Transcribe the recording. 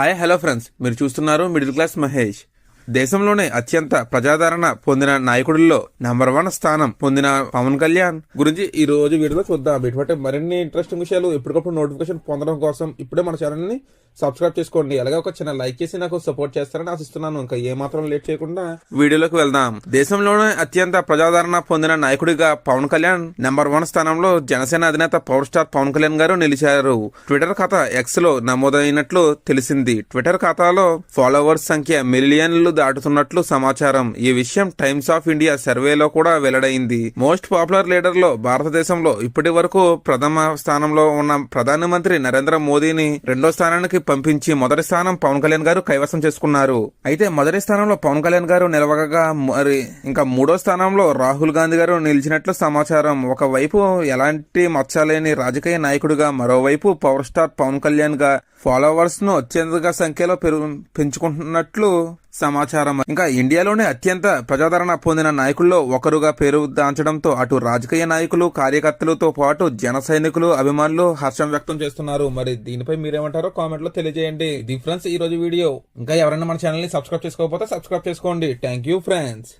Hi hello friends. మీరు చూస్తున్నారు middle class Mahesh. దేశంలోనే అత్యంత ప్రజాదరణ పొందిన నాయకుడిలో నంబర్ వన్ స్థానం పొందిన పవన్ కళ్యాణ్. గురించి ఈ రోజు వీడియోలో చూద్దాం. ఇటువంటి మరిన్ని ఇంట్రెస్టింగ్ విషయాలు ఎప్పటికప్పుడు నోటిఫికేషన్ పొందడం కోసం ఇప్పుడే మన ఛానల్ని సబ్స్క్రైబ్ చేసుకోండి. అలాగే ఒక చిన్న లైక్ చేసి నాకు సపోర్ట్ చేస్తారని ఆశిస్తున్నాను. ఇంకా ఏ మాత్రం లేట్ చేయకుండా వీడియోలోకి వెళ్దాం. దేశంలోనే అత్యంత ప్రజాదరణ పొందిన నాయకుడిగా పవన్ కళ్యాణ్ నెంబర్ వన్ స్థానంలో జనసేన అధినేత పవర్ స్టార్ పవన్ కళ్యాణ్ గారు నిలిచారు. ట్విట్టర్ ఖాతా ఎక్స్లో నమోదైనట్లు తెలిసింది. ట్విట్టర్ ఖాతాలో ఫాలోవర్స్ సంఖ్య మిలియన్లు దాటుతున్నట్లు సమాచారం. ఈ విషయం టైమ్స్ ఆఫ్ ఇండియా సర్వేలో కూడా వెల్లడైంది. మోస్ట్ పాపులర్ లీడర్లో భారతదేశంలో ఇప్పటి వరకు ప్రథమ స్థానంలో ఉన్న ప్రధానమంత్రి నరేంద్ర మోదీని రెండో స్థానానికి పంపించి మొదటి స్థానం పవన్ కళ్యాణ్ గారు కైవసం చేసుకున్నారు. అయితే మొదటి స్థానంలో పవన్ కళ్యాణ్ గారు నిలవగా మరి ఇంకా మూడో స్థానంలో రాహుల్ గాంధీ గారు నిలిచినట్లు సమాచారం. ఒకవైపు ఎలాంటి మచ్చలేని రాజకీయ నాయకుడిగా మరోవైపు పవర్ స్టార్ పవన్ కళ్యాణ్గా ఫాలోవర్స్ను అత్యంతగా సంఖ్యలో పెరుగు పెంచుకుంటున్నట్లు సమాచారం. ఇంకా ఇండియాలోనే అత్యంత ప్రజాదరణ పొందిన నాయకుల్లో ఒకరుగా పేరు దాంచడంతో అటు రాజకీయ నాయకులు కార్యకర్తలతో పాటు జన సైనికులు అభిమానులు హర్షం వ్యక్తం చేస్తున్నారు. మరి దీనిపై మీరేమంటారో కామెంట్లో తెలియజేయండి. ది ఫ్రెండ్స్ ఈ రోజు వీడియో. ఇంకా ఎవరైనా మన ఛానల్ని సబ్స్క్రైబ్ చేసుకోకపోతే సబ్స్క్రైబ్ చేసుకోండి. Thank you friends.